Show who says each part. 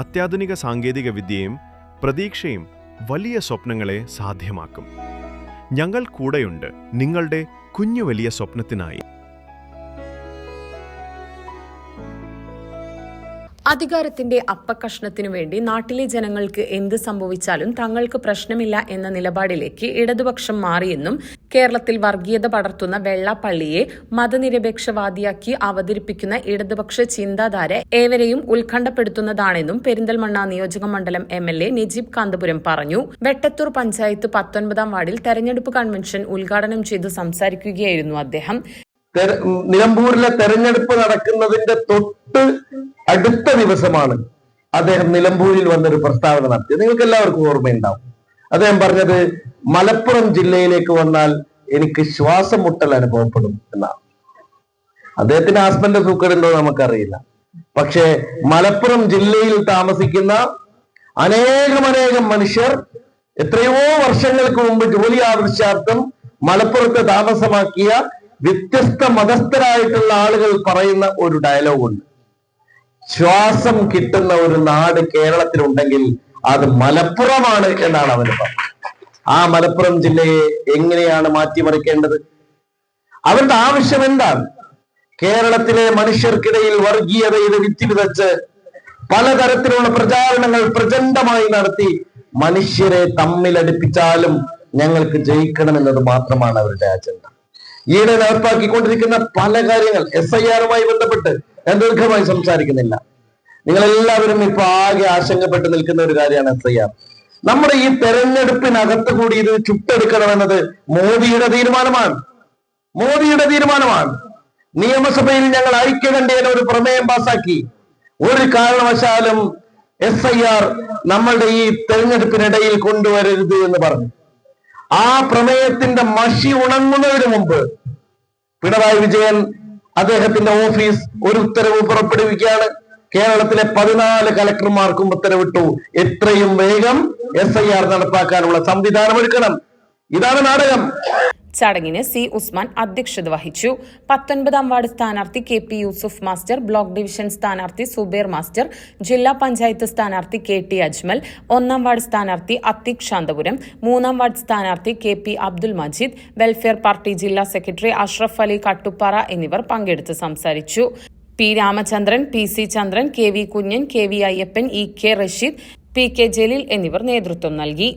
Speaker 1: അത്യാധുനിക സാങ്കേതിക വിദ്യയും പ്രതീക്ഷയും വലിയ സ്വപ്നങ്ങളെ സാധ്യമാക്കും. ഞങ്ങൾ കൂടെയുണ്ട് നിങ്ങളുടെ കുഞ്ഞു വലിയ സ്വപ്നത്തിനായി.
Speaker 2: അധികാരത്തിന്റെ അപ്പക്കഷ്ണത്തിനു വേണ്ടി നാട്ടിലെ ജനങ്ങൾക്ക് എന്ത് സംഭവിച്ചാലും തങ്ങൾക്ക് പ്രശ്നമില്ല എന്ന നിലപാടിലേക്ക് ഇടതുപക്ഷം മാറിയെന്നും കേരളത്തിൽ വർഗീയത പടർത്തുന്ന വെള്ളാപ്പള്ളിയെ മതനിരപേക്ഷവാദിയാക്കി അവതരിപ്പിക്കുന്ന ഇടതുപക്ഷ ചിന്താധാര ഏവരെയും ഉത്കണ്ഠപ്പെടുത്തുന്നതാണെന്നും പെരിന്തൽമണ്ണ നിയോജക മണ്ഡലം M L A Najeeb Kanthapuram പറഞ്ഞു. വെട്ടത്തൂർ പഞ്ചായത്ത് പത്തൊൻപതാം വാർഡിൽ തെരഞ്ഞെടുപ്പ് കൺവെൻഷൻ ഉദ്ഘാടനം ചെയ്ത് സംസാരിക്കുകയായിരുന്നു അദ്ദേഹം.
Speaker 3: നിലമ്പൂരിലെ തെരഞ്ഞെടുപ്പ് നടക്കുന്നതിന്റെ തൊട്ട് അടുത്ത ദിവസമാണ് അദ്ദേഹം നിലമ്പൂരിൽ വന്നൊരു പ്രസ്താവന നടത്തിയത്. നിങ്ങൾക്ക് എല്ലാവർക്കും ഓർമ്മയുണ്ടാവും. അദ്ദേഹം പറഞ്ഞത് മലപ്പുറം ജില്ലയിലേക്ക് വന്നാൽ എനിക്ക് ശ്വാസം മുട്ടൽ അനുഭവപ്പെടും എന്നാണ്. അദ്ദേഹത്തിന്റെ ഹസ്ബൻഡ് സൂക്കടുണ്ടോ നമുക്കറിയില്ല. പക്ഷേ മലപ്പുറം ജില്ലയിൽ താമസിക്കുന്ന അനേകം അനേകം മനുഷ്യർ എത്രയോ വർഷങ്ങൾക്ക് മുമ്പ് ജോലി ആവശ്യാർത്ഥം മലപ്പുറത്ത് താമസമാക്കിയ വ്യത്യസ്ത മതസ്ഥരായിട്ടുള്ള ആളുകൾ പറയുന്ന ഒരു ഡയലോഗുണ്ട് ശ്വാസം കിട്ടുന്ന ഒരു നാട് കേരളത്തിലുണ്ടെങ്കിൽ അത് മലപ്പുറമാണ് എന്നാണ് അവർ പറഞ്ഞത്. ആ മലപ്പുറം ജില്ലയെ എങ്ങനെയാണ് മാറ്റിമറിക്കേണ്ടത്? അവരുടെ ആവശ്യം എന്താണ്? കേരളത്തിലെ മനുഷ്യർക്കിടയിൽ വർഗീയതയുടെ വിത്തി വിതച്ച് പലതരത്തിലുള്ള പ്രചാരണങ്ങൾ പ്രചണ്ഡമായി നടത്തി മനുഷ്യരെ തമ്മിലടിപ്പിച്ചാലും ഞങ്ങൾക്ക് ജയിക്കണമെന്നത് മാത്രമാണ് അവരുടെ അജണ്ട ഈയിടെ നടപ്പാക്കിക്കൊണ്ടിരിക്കുന്ന പല കാര്യങ്ങൾ എസ് ഐ ആറുമായി ബന്ധപ്പെട്ട് ഞാൻ ദീർഘമായി സംസാരിക്കുന്നില്ല. നിങ്ങൾ എല്ലാവരും ഇപ്പൊ ആകെ ആശങ്കപ്പെട്ട് നിൽക്കുന്ന ഒരു കാര്യമാണ് എസ് ഐ ആർ നമ്മുടെ ഈ തെരഞ്ഞെടുപ്പിനകത്ത് കൂടി ഇത് ചുട്ടെടുക്കണമെന്നത് മോദിയുടെ തീരുമാനമാണ്. മോദിയുടെ തീരുമാനമാണ്. നിയമസഭയിൽ ഞങ്ങൾ ഐക്യകണ്ഠേന ഒരു പ്രമേയം പാസാക്കി. ഒരു കാരണവശാലും എസ് ഐ ആർ നമ്മളുടെ ഈ തെരഞ്ഞെടുപ്പിനിടയിൽ കൊണ്ടുവരരുത് എന്ന് പറഞ്ഞു. ആ പ്രമേയത്തിന്റെ മഷി ഉണങ്ങുന്നതിന് മുമ്പ് പിണറായി വിജയൻ അദ്ദേഹത്തിന്റെ ഓഫീസ് ഒരു ഉത്തരവ് പുറപ്പെടുവിക്കുകയാണ്. കേരളത്തിലെ പതിനാല് കലക്ടർമാർക്കും ഉത്തരവിട്ടു. എത്രയും വേഗം എസ് നടപ്പാക്കാനുള്ള സംവിധാനം ഒരുക്കണം. ഇതാണ് നാടകം.
Speaker 2: ചടങ്ങിന് സി ഉസ്മാൻ അധ്യക്ഷത വഹിച്ചു. പത്തൊൻപതാം വാർഡ് സ്ഥാനാർത്ഥി K P Yusuf master block division സ്ഥാനാർത്ഥി സുബേർ മാസ്റ്റർ ജില്ലാ പഞ്ചായത്ത് സ്ഥാനാർത്ഥി കെ ടി അജ്മൽ ഒന്നാം വാർഡ് സ്ഥാനാർത്ഥി അത്തിക് ശാന്തപുരം മൂന്നാം വാർഡ് സ്ഥാനാർത്ഥി K P Abdul Majeed welfare party ജില്ലാ സെക്രട്ടറി അഷ്റഫ് അലി കട്ടുപ്പാറ എന്നിവർ പങ്കെടുത്ത് സംസാരിച്ചു. P Ramachandran P C Chandran K V Kunhan K V Ayyappan E K Rasheed P K Jaleel എന്നിവർ നേതൃത്വം നൽകി.